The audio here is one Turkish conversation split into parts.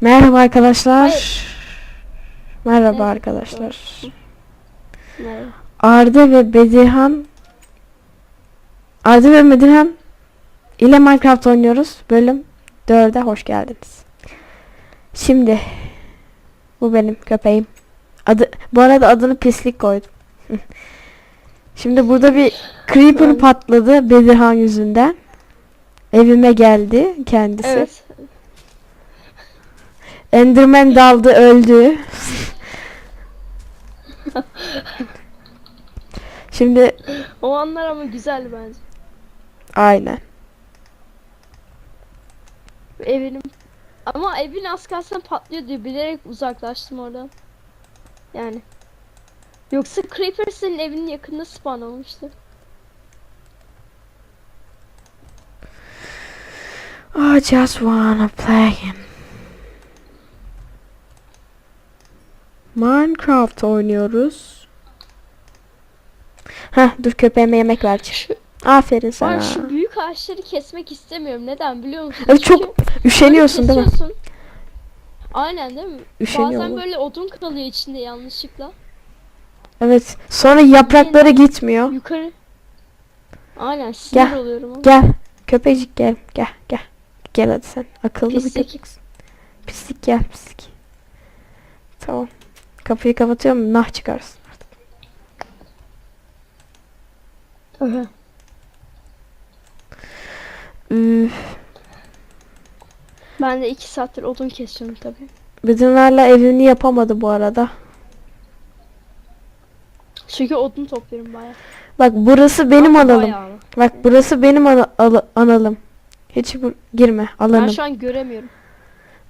Merhaba arkadaşlar. Hayır. Merhaba Evet, arkadaşlar. Merhaba. Arda ve Bedirhan Arda ve Bedirhan ile Minecraft oynuyoruz. Bölüm 4'e hoş geldiniz. Şimdi bu benim köpeğim. Adı bu arada adını pislik koydum. Şimdi burada bir creeper patladı Bedirhan yüzünden. Evime geldi kendisi. Evet. Enderman daldı öldü. Şimdi O anlar ama güzeldi bence. aynen. Evinin ama evin az kalsın patlıyor diye bilerek uzaklaştım oradan. Yani. Yoksa Creeper senin evinin yakında spawn olmuştu. I just wanna play him. Minecraft oynuyoruz. Heh dur köpeğime yemek ver. Aferin sana. ben şu büyük ağaçları kesmek istemiyorum. Neden biliyor musun? Evet, çok Çünkü Üşeniyorsun değil mi? Aynen değil mi? Üşeniyor Bazen mu? böyle odun kalıyor içinde yanlışlıkla. Evet. Sonra yaprakları gitmiyor. Yukarı. Aynen sinir Gel, oluyorum ama. Gel. Köpecik gel. Gel gel. Gel hadi sen. Akıllı bir Pislik. köpeksin. Pislik gel pislik. Tamam. Kapıyı kapatıyorum. Nah çıkarsın. Aha. Üf. Ben de iki saattir odun kesiyorum tabii. Bidinlerle evini yapamadı bu arada. Çünkü odun topluyorum bayağı. Bak burası benim Ama bayağı. Bak burası benim ana- ala- analım. Hiç bu- girme Ben alanım. şu an göremiyorum.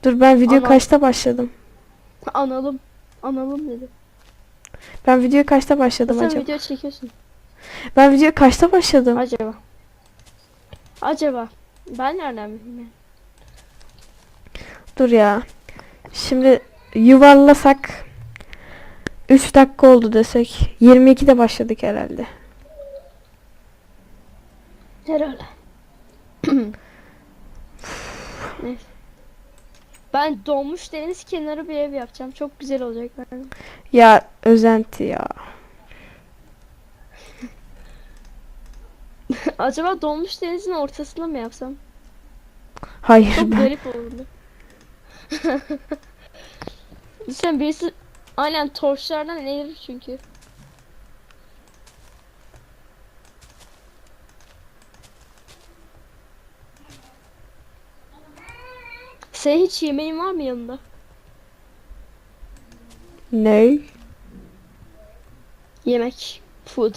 Dur ben video Ana- kaçta başladım? Analım. Analım dedi. Ben video kaçta başladım Sen acaba? video çekiyorsun. Ben video kaçta başladım? Acaba. Acaba. Ben nereden bileyim yani? Dur ya. Şimdi yuvarlasak 3 dakika oldu desek 22'de başladık herhalde. Herhalde. Neyse. Ben donmuş deniz kenarı bir ev yapacağım. Çok güzel olacak bence. Ya özenti ya. Acaba donmuş denizin ortasına mı yapsam? Hayır Çok ben. garip olurdu. Lütfen birisi aynen torçlardan eğilir çünkü. Senin hiç yemeğin var mı yanında? Ne? Yemek. Food.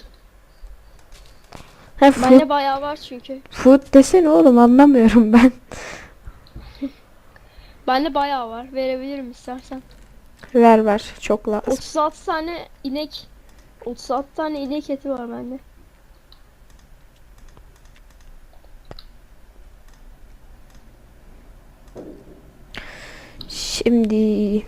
Ha, food, Bende bayağı var çünkü. food desene oğlum anlamıyorum ben. Bende bayağı var. Verebilirim istersen. Ver ver çok lazım. 36 tane inek 36 tane inek eti var bende. Şimdi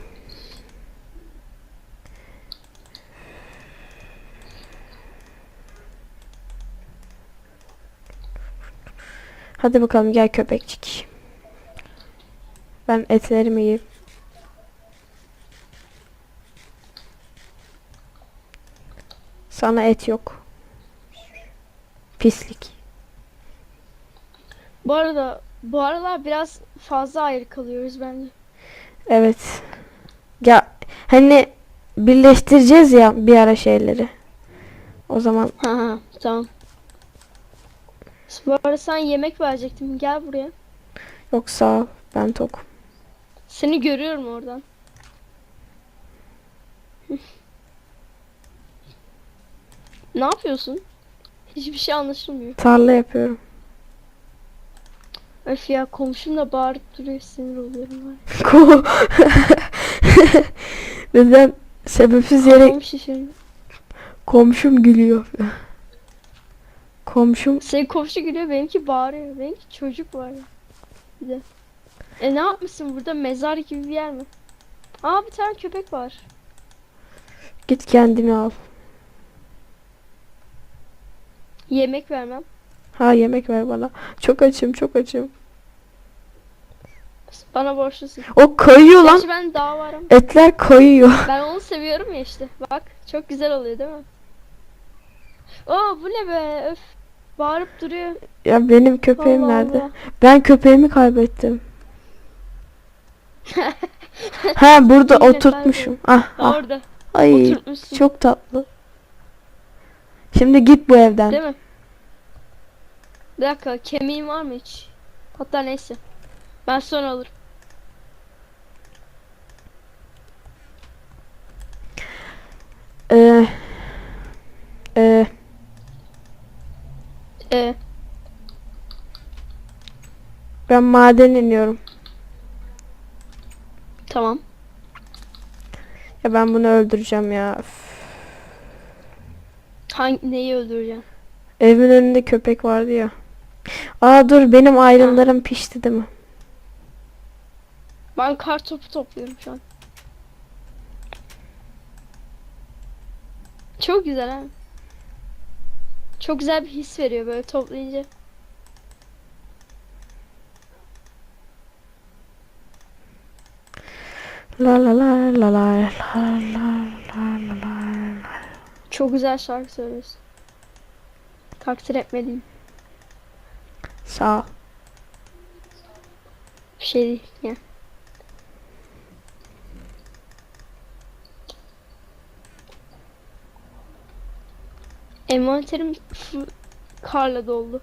Hadi bakalım gel köpekçik. Ben etlerimi yiyeyim. Sana et yok. Pislik. Bu arada bu aralar biraz fazla ayrı kalıyoruz bence. Evet. Ya hani birleştireceğiz ya bir ara şeyleri. O zaman Ha tamam. Bu arada sen yemek verecektim. Gel buraya. yok sağ ol. Ben tokum. Seni görüyorum oradan. ne yapıyorsun? Hiçbir şey anlaşılmıyor. Tarla yapıyorum. Öf ya komşum da bağırıp duruyor sinir oluyorum. Ko- Neden sebepsiz yere şişirdi. komşum gülüyor. Komşum Senin komşu gülüyor benimki bağırıyor. Benimki çocuk var ya. Bir de. E ne yapmışsın burada mezar gibi bir yer mi? Aa bir tane köpek var. git kendini al. Yemek vermem. Ha yemek ver bana. Çok açım çok açım. Bana borçlusun. O kayıyor lan. Gerçi ben daha varım. Etler kayıyor. Ben onu seviyorum ya işte. Bak çok güzel oluyor değil mi? Oo bu ne be öf. Bağırıp duruyor. Ya benim köpeğim Allah nerede? Allah. Ben köpeğimi kaybettim. ha burada Yine oturtmuşum. Ah, ah. Orada Ay çok tatlı. Şimdi git bu evden. Değil mi? Bir dakika kemiğin var mı hiç? Hatta neyse. Ben sonra alırım. Ee, ee, Ee, ben maden iniyorum. tamam. Ya ben bunu öldüreceğim ya. Üf. Hangi neyi öldüreceğim? Evin önünde köpek vardı ya. Aa dur benim ayrımlarım pişti değil mi? Ben kar topu topluyorum şu an. Çok güzel ha. Çok güzel bir his veriyor böyle toplayınca. La la la la la la la la la la. Çok güzel şarkı söylüyorsun. Takdir etmediğim Sağ ol. bir şey değil yani. Envanterim karla doldu.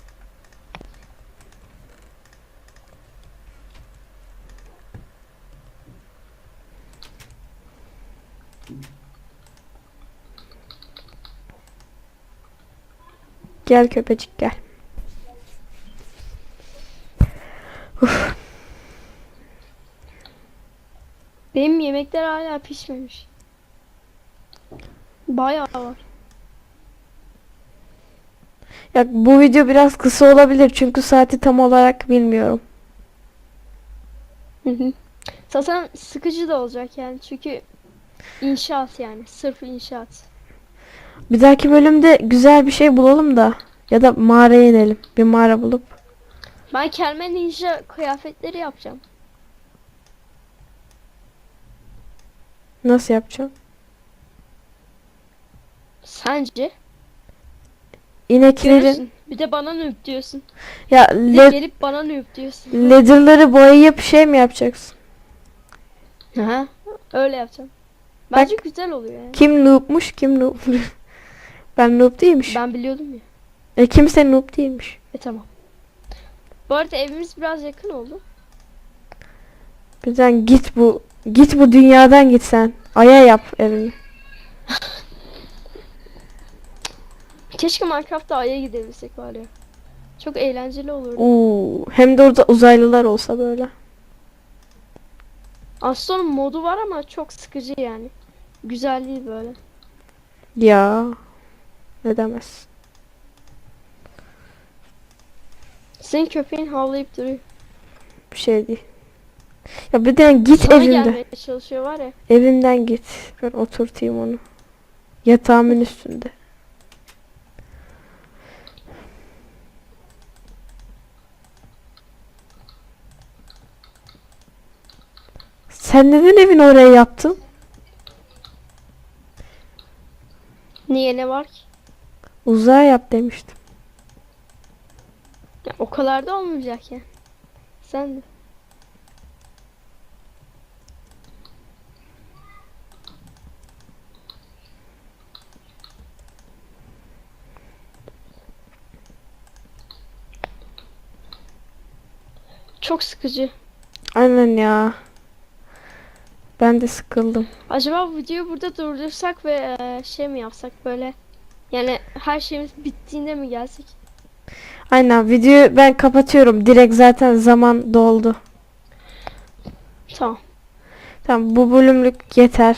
Gel köpecik gel. Benim yemekler hala pişmemiş. Bayağı var. Ya bu video biraz kısa olabilir çünkü saati tam olarak bilmiyorum. Hı hı. Zaten sıkıcı da olacak yani çünkü inşaat yani sırf inşaat. Bir dahaki bölümde güzel bir şey bulalım da ya da mağaraya inelim. Bir mağara bulup. Ben kendime ninja kıyafetleri yapacağım. Nasıl yapacağım? Sence? İneklerin Görürsün. Bir de bana noob diyorsun. ya le- gelip bana noob diyorsun. leather'ları boyayıp şey mi yapacaksın? Aha, öyle yapacağım. Bence güzel oluyor yani. Kim noobmuş kim noob? ben noob değilmiş. Ben biliyordum ya. E kimse noob değilmiş. E tamam. Bu arada evimiz biraz yakın oldu. Birden git bu git bu dünyadan git sen. Aya yap evini. Keşke Minecraft'ta Ay'a gidebilsek var ya. Çok eğlenceli olurdu. Oo, hem de orada uzaylılar olsa böyle. Aslında modu var ama çok sıkıcı yani. Güzel değil böyle. Ya. Ne demez. Senin köpeğin havlayıp duruyor. Bir şey değil. Ya bir de git Sana evimde. gelmeye çalışıyor var ya. Evimden git. Ben oturtayım onu. Yatağımın üstünde. Sen neden evini oraya yaptın? Niye ne var ki? Uzağa yap demiştim. Ya, o kadar da olmayacak ya. Sen de. Çok sıkıcı. Aynen ya. Ben de sıkıldım. Acaba videoyu burada durdursak ve şey mi yapsak böyle yani her şeyimiz bittiğinde mi gelsek? Aynen videoyu ben kapatıyorum. Direkt zaten zaman doldu. Tamam. Tamam bu bölümlük yeter.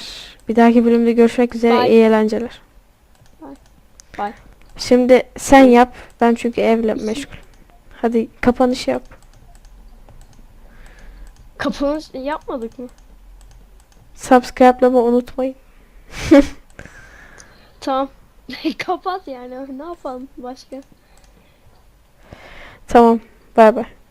Bir dahaki bölümde görüşmek üzere. Bye. İyi eğlenceler. Bye. Bye. Şimdi sen yap. Ben çünkü evle meşgul. Hadi kapanış yap. Kapanış yapmadık mı? Subscribe'lamayı unutmayın. Tamam. Kapat yani. Ne yapalım başka? Tamam. Bay bay.